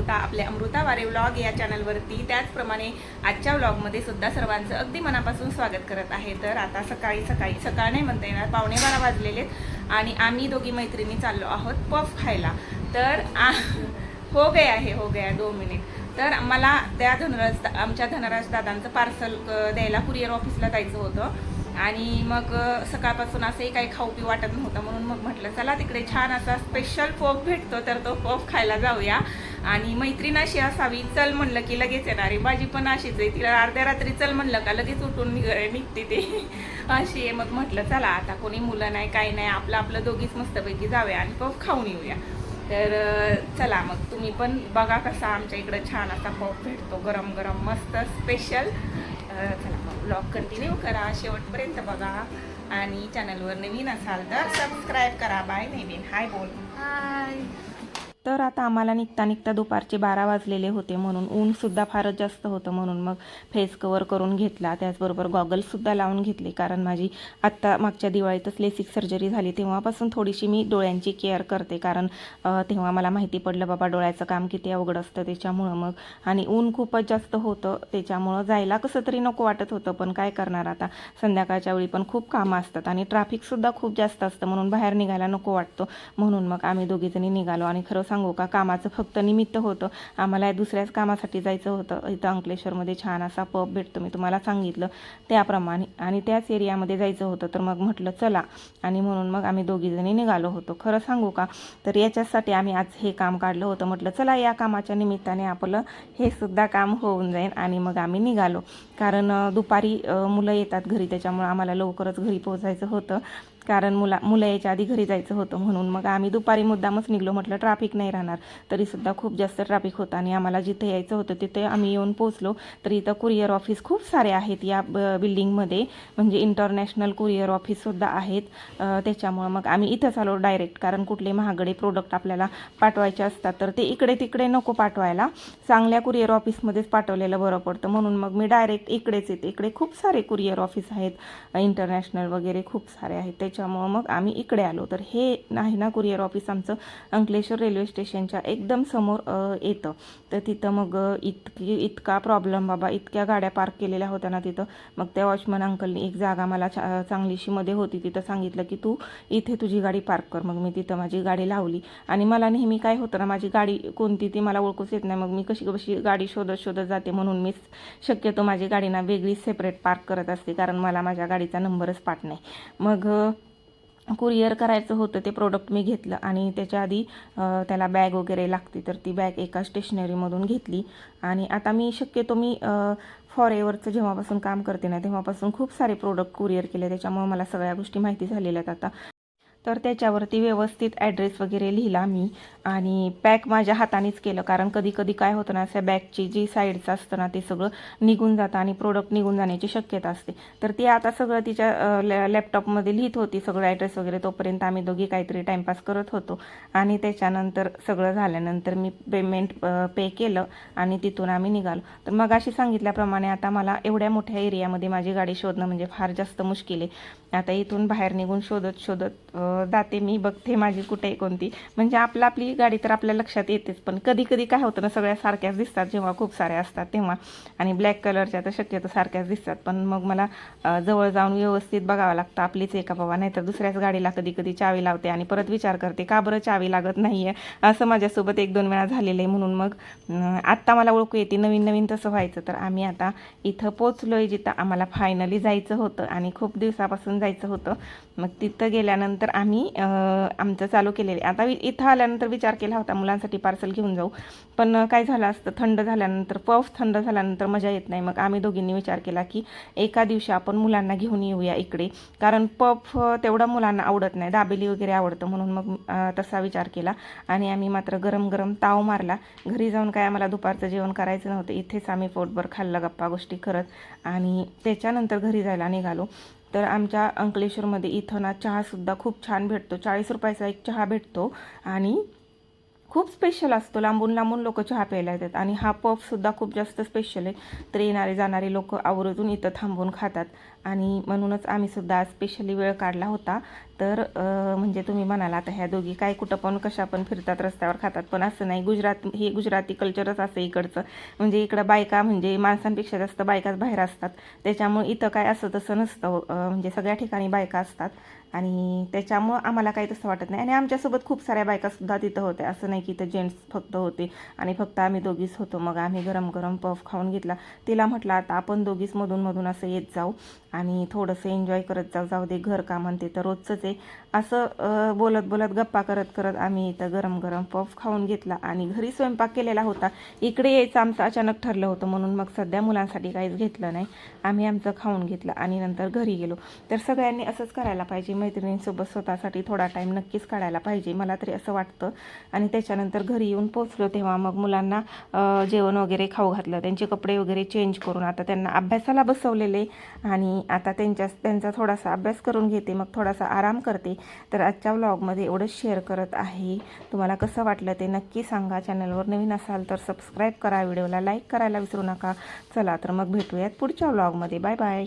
अमृता आपल्या अमृता वारे व्लॉग या चॅनलवरती त्याचप्रमाणे आजच्या व्लॉगमध्ये सुद्धा सर्वांचं अगदी मनापासून स्वागत करत आहे. तर आता सकाळी सकाळी सकाळ नाही म्हणता येणार पावणे बारा वाजलेले आहेत आणि आम्ही दोघी मैत्रिणी चाललो आहोत पफ खायला. तर आ- हो गया आहे हो गया दोन मिनिट तर मला त्या धनराज आमच्या धनराज दादांचं पार्सल द्यायला कुरिअर ऑफिसला जायचं होतं. आणि मग सकाळपासून असंही काही खाऊ पिऊ वाटत नव्हतं म्हणून मग म्हटलं चला तिकडे छान असा स्पेशल पफ भेटतो तर तो पफ खायला जाऊया. आणि मैत्रीण अशी असावी चल म्हणलं की लगेच येणारी. माझी पण अशीच आहे तिला अर्ध्या रात्री चल म्हणलं का लगेच उठून निघ निघते ते. अशी आहे. मग म्हटलं चला आता कोणी मुलं नाही काही नाही आपलं आपलं दोघीच मस्तपैकी जाऊया आणि पफ खाऊन येऊया. तर चला मग तुम्ही पण बघा कसा आमच्या इकडं छान असा पफ भेटतो गरम गरम मस्त स्पेशल चला मग ब्लॉग कंटिन्यू करा. शेवटपर्यंत बघा. आणि चॅनलवर नवीन असाल तर सबस्क्राईब करा. बाय नवीन. हाय बोल. हाय तर आता आम्हाला निघता निघता दुपारचे बारा वाजलेले होते म्हणून. ऊनसुद्धा फारच जास्त होतं म्हणून मग फेस कवर करून घेतला. त्याचबरोबर गॉगल्ससुद्धा लावून घेतले. कारण माझी आत्ता मागच्या दिवाळीतच लेसिक सर्जरी झाली. तेव्हापासून थोडीशी मी डोळ्यांची केअर करते. कारण तेव्हा मला माहिती पडलं बाबा डोळ्याचं काम किती अवघड असतं त्याच्यामुळं मग. आणि ऊन खूपच जास्त होतं. त्याच्यामुळं जायला कसं तरी नको वाटत होतं. पण काय करणार आता? संध्याकाळच्या वेळी पण खूप कामं असतात. आणि ट्रॅफिकसुद्धा खूप जास्त असतं म्हणून बाहेर निघायला नको वाटतं. म्हणून मग आम्ही दोघीजणी निघालो. आणि खरं सांगू का? कामाचं फक्त निमित्त होतं. आम्हाला दुसऱ्याच कामासाठी जायचं होतं. इथं अंकलेश्वरमध्ये छान असा पब भेटतो मी तुम्हाला सांगितलं त्याप्रमाणे. आणि त्याच एरियामध्ये जायचं होतं तर मग म्हटलं चला. आणि म्हणून मग आम्ही दोघीजणी निघालो होतो. खरं सांगू का? तर याच्यासाठी आम्ही आज हे काम काढलं होतं. म्हटलं चला या कामाच्या निमित्ताने आपलं हे सुद्धा काम होऊन जाईल. आणि मग आम्ही निघालो. कारण दुपारी मुलं येतात घरी त्याच्यामुळं आम्हाला लवकरच घरी पोहोचायचं होतं. कारण मुला मुलं यायच्या आधी घरी जायचं होतं म्हणून. मग आम्ही दुपारी मुद्दामच निघलो. म्हटलं ट्रॅफिक नाही राहणार. तरीसुद्धा खूप जास्त ट्रॅफिक होतं आणि आम्हाला जिथे यायचं होतं तिथे आम्ही येऊन पोचलो तर इथं कुरिअर ऑफिस खूप सारे आहेत या ब बिल्डिंगमध्ये. म्हणजे इंटरनॅशनल कुरिअर ऑफिससुद्धा आहेत. त्याच्यामुळं मग आम्ही इथंच आलो डायरेक्ट. कारण कुठले महागडे प्रोडक्ट आपल्याला पाठवायचे असतात तर ते इकडे तिकडे नको पाठवायला. चांगल्या कुरिअर ऑफिसमध्येच पाठवलेलं बरं पडतं. म्हणून मग मी डायरेक्ट इकडेच येते. इकडे खूप सारे कुरिअर ऑफिस आहेत. इंटरनॅशनल वगैरे खूप सारे आहेत. त्याच्यामुळं मग आम्ही इकडे आलो. तर हे नाही ना कुरिअर ऑफिस आमचं अंकलेश्वर रेल्वे स्टेशनच्या एकदम समोर येतं. तर तिथं मग इतकी इतका प्रॉब्लेम बाबा इतक्या गाड्या पार्क केलेल्या होत्या ना तिथं. मग त्या वॉचमन अंकलनी एक जागा मला छा चांगलीशीमध्ये होती. तिथं सांगितलं की तू इथे तुझी गाडी पार्क कर. मग मी तिथं माझी गाडी लावली. आणि मला नेहमी काय होतं ना माझी गाडी कोणती ती मला ओळखूच येत नाही. मग मी कशी कशी गाडी शोधत शोधत जाते म्हणून मी शक्यतो माझी गाडी ना वेगळी सेपरेट पार्क करत असते. कारण मला माझ्या गाडीचा नंबरच पाठ नाही. मग कुरिअर करायचं होतं ते प्रोडक्ट मी घेतलं आणि त्याच्या आधी त्याला बॅग वगैरे लागते तर ती बॅग एका स्टेशनरीमधून घेतली. आणि आता मी शक्यतो मी फॉर जेव्हापासून काम करते ना तेव्हापासून खूप सारे प्रोडक्ट कुरिअर केले त्याच्यामुळे मला सगळ्या गोष्टी माहिती झालेल्या आहेत आता. तर त्याच्यावरती व्यवस्थित ॲड्रेस वगैरे लिहिला मी. आणि पॅक माझ्या हातानेच केलं. कारण कधी कधी काय होतं ना अशा बॅगची जी साईडचं असतं ना ते सगळं निघून जातं आणि प्रोडक्ट निघून जाण्याची शक्यता असते. तर ती आता सगळं तिच्या लॅ लॅपटॉपमध्ये लिहित होती सगळं ॲड्रेस वगैरे. तोपर्यंत आम्ही दोघी काहीतरी टाईमपास करत होतो. आणि त्याच्यानंतर सगळं झाल्यानंतर मी पेमेंट पे केलं आणि तिथून आम्ही निघालो. तर मग अशी सांगितल्याप्रमाणे आता मला एवढ्या मोठ्या एरियामध्ये माझी गाडी शोधणं म्हणजे फार जास्त मुश्किल आहे. आता इथून बाहेर निघून शोधत शोधत जाते मी बघते माझी कुठे कोणती. म्हणजे आपलं आपली गाडी तर आपल्या लक्षात येतेच पण कधी कधी काय होतं ना सगळ्या सारख्याच दिसतात जेव्हा खूप साऱ्या असतात तेव्हा. आणि ब्लॅक कलरच्या तर शक्यतो सारख्याच दिसतात पण मग मला जवळ जाऊन व्यवस्थित बघावं लागतं आपलीच एका बाबा? नाहीतर दुसऱ्याच गाडीला कधी कधी चावी लावते आणि परत विचार करते का बरं चावी लागत नाही आहे असं माझ्यासोबत एक दोन वेळा झालेलं आहे म्हणून मग आत्ता मला ओळखू येते नवीन नवीन तसं व्हायचं. तर आम्ही आता इथं पोचलो आहे जिथं आम्हाला फायनली जायचं होतं आणि खूप दिवसापासून जायचं होतं. मग तिथं गेल्यानंतर आम्ही आमचं चालू केलेलं आता इथं आल्यानंतर विचार केला होता मुलांसाठी पार्सल घेऊन जाऊ. पण काय झालं असतं थंड झाल्यानंतर पफ थंड झाल्यानंतर मजा येत नाही. मग आम्ही दोघींनी विचार केला की एका दिवशी आपण मुलांना घेऊन येऊया इकडे. कारण पफ तेवढा तेवढं मुलांना आवडत नाही. दाबेली वगैरे आवडतं म्हणून मग तसा विचार केला. आणि आम्ही मात्र गरम गरम ताव मारला. घरी जाऊन काय आम्हाला दुपारचं जेवण करायचं नव्हतं. इथेच आम्ही पोटभर खाल्लं गप्पा गोष्टी करत. आणि त्याच्यानंतर घरी जायला निघालो. तर आमच्या अंकलेश्वरमध्ये इथं ना चहासुद्धा खूप छान भेटतो. चाळीस रुपयाचा एक चहा भेटतो. आणि खूप स्पेशल असतो. लांबून लांबून लोक चहा प्यायला येतात. आणि हा पफसुद्धा खूप जास्त स्पेशल आहे. तर येणारे जाणारे लोक आवर्जून इथं थांबून खातात. आणि म्हणूनच आम्हीसुद्धा स्पेशली वेळ काढला होता. तर म्हणजे तुम्ही म्हणाला आता ह्या दोघी काय कुठं पण कशा पण फिरतात रस्त्यावर खातात पण असं नाही. गुजरात हे गुजराती कल्चरच असं इकडचं. म्हणजे इकडं बायका म्हणजे माणसांपेक्षा जास्त बायकाच बाहेर असतात. त्याच्यामुळे इथं काय असं तसं नसतं. म्हणजे सगळ्या ठिकाणी बायका असतात. आणि त्याच्यामुळं आम्हाला काही तसं वाटत नाही. आणि आमच्यासोबत खूप साऱ्या बायकासुद्धा तिथं होत्या. असं नाही की इथं जेंट्स फक्त होते आणि फक्त आम्ही दोघीच होतो. मग आम्ही गरम गरम पफ खाऊन घेतला. तिला म्हटलं आता आपण दोघीच मधून मधून असं येत जाऊ. आणि थोडंसं एन्जॉय करत जाऊ जाऊ दे घर का म्हणते तर रोजचंच आहे. असं बोलत बोलत गप्पा करत करत आम्ही इथं गरम गरम पफ खाऊन घेतला आणि घरी स्वयंपाक केलेला होता. इकडे यायचं आमचं अचानक ठरलं होतं म्हणून मग सध्या मुलांसाठी काहीच घेतलं नाही. आम्ही आमचं खाऊन घेतलं आणि नंतर घरी गेलो. तर सगळ्यांनी असंच करायला पाहिजे. मैत्रिणींसोबत स्वतःसाठी थोडा टाईम नक्कीच काढायला पाहिजे. मला तरी असं वाटतं. आणि त्याच्यानंतर घरी येऊन पोचलो तेव्हा मग मुलांना जेवण वगैरे खाऊ घातलं. त्यांचे कपडे वगैरे चेंज करून आता त्यांना अभ्यासाला बसवलेले. आणि आता त्यांच्या त्यांचा थोडासा अभ्यास करून घेते मग थोडासा आराम करते. तर आजच्या व्लॉगमध्ये एवढंच शेअर करत आहे. तुम्हाला कसं वाटलं ते नक्की सांगा. चॅनलवर नवीन असाल तर सबस्क्राईब करा. व्हिडिओला लाईक करायला विसरू नका. चला तर मग भेटूयात पुढच्या व्लॉगमध्ये बाय बाय